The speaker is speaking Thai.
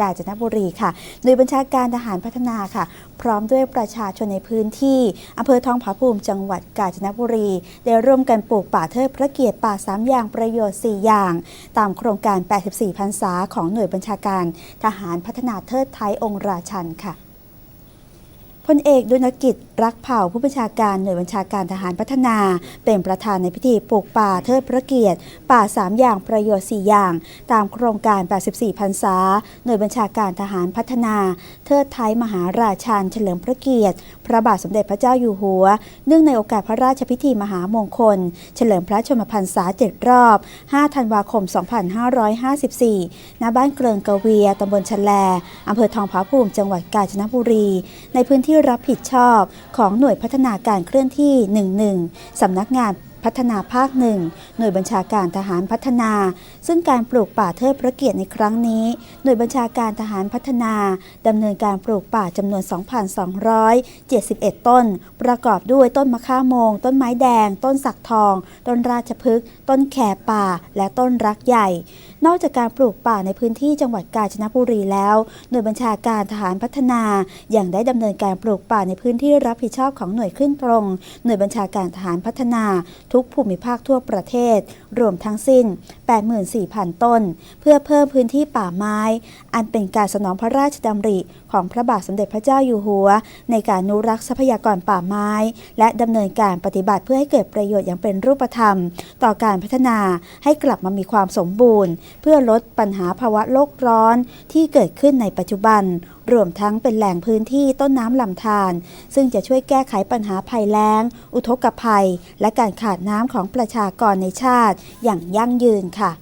กาญจนบุรีค่ะ โดยบัญชาการทหารพัฒนาค่ะ พร้อมด้วยประชาชนในพื้นที่อำเภอทองผาภูมิจังหวัดกาญจนบุรี ได้ร่วมกันปลูกป่าเทิดพระเกียรติป่าสามอย่างประโยชน์ 4 อย่าง ตามโครงการ 84พรรษาของหน่วยบัญชาการทหารพัฒนาเทิดไทยองค์ราชันค่ะ พลเอกดุลกิจรักเผ่าผู้บัญชาการหน่วยบัญชาการทหารพัฒนา เป็นประธานในพิธีปลูกป่าเทิดพระเกียรติ ป่า 3 อย่างประโยชน์ 4 อย่าง ตามโครงการ 84พรรษา หน่วยบัญชาการทหารพัฒนา เทิดไทยมหาราชันเฉลิมพระเกียรติ พระบาทสมเด็จพระเจ้าอยู่หัว เนื่องในโอกาสพระราชพิธีมหามงคล เฉลิมพระชนมพรรษา 7 รอบ 5 ธันวาคม 2554 ณ บ้านเกริงกะเวียตำบลชะแลอำเภอทองผาภูมิ จังหวัดกาญจนบุรี ในพื้นที่รับผิดชอบของหน่วยพัฒนาการเคลื่อนที่ 11 สำนักงานพัฒนาภาคหนึ่งหน่วยบัญชาการทหารพัฒนา ซึ่งการปลูกป่าเทิดพระเกียรติในครั้งนี้ หน่วยบัญชาการทหารพัฒนาดำเนินการปลูกป่าจำนวน 2,271 ต้น ประกอบด้วยต้นมะข่าโมง ต้นไม้แดง ต้นสักทอง ต้นราชพฤกษ์ต้นแขป่า และต้นรักใหญ่ นอกจากการปลูกป่าในพื้นที่จังหวัดกาญจนบุรีแล้ว หน่วยบัญชาการทหารพัฒนายังได้ดำเนินการปลูกป่าในพื้นที่รับผิดชอบของหน่วยขึ้นตรง หน่วยบัญชาการทหารพัฒนา ทุกภูมิภาคทั่วประเทศ รวมทั้งสิ้น 84,000 ต้น เพื่อเพิ่มพื้นที่ป่าไม้ อันเป็นการสนองพระราชดำริของพระบาทสมเด็จพระเจ้าอยู่หัว ในการนุรักษ์ทรัพยากรป่าไม้ และดำเนินการปฏิบัติเพื่อให้เกิดประโยชน์อย่างเป็นรูปธรรม ต่อการพัฒนาให้กลับมามีความสมบูรณ์เพื่อลดปัญหาภาวะโลกร้อนที่เกิดขึ้นในปัจจุบัน รวมทั้งเป็นแหล่งพื้นที่ต้นน้ำลำธารซึ่งจะช่วยแก้ไขปัญหาภัยแล้ง อุทกภัย และการขาดน้ำของประชากรในชาติ อย่างยั่งยืนค่ะ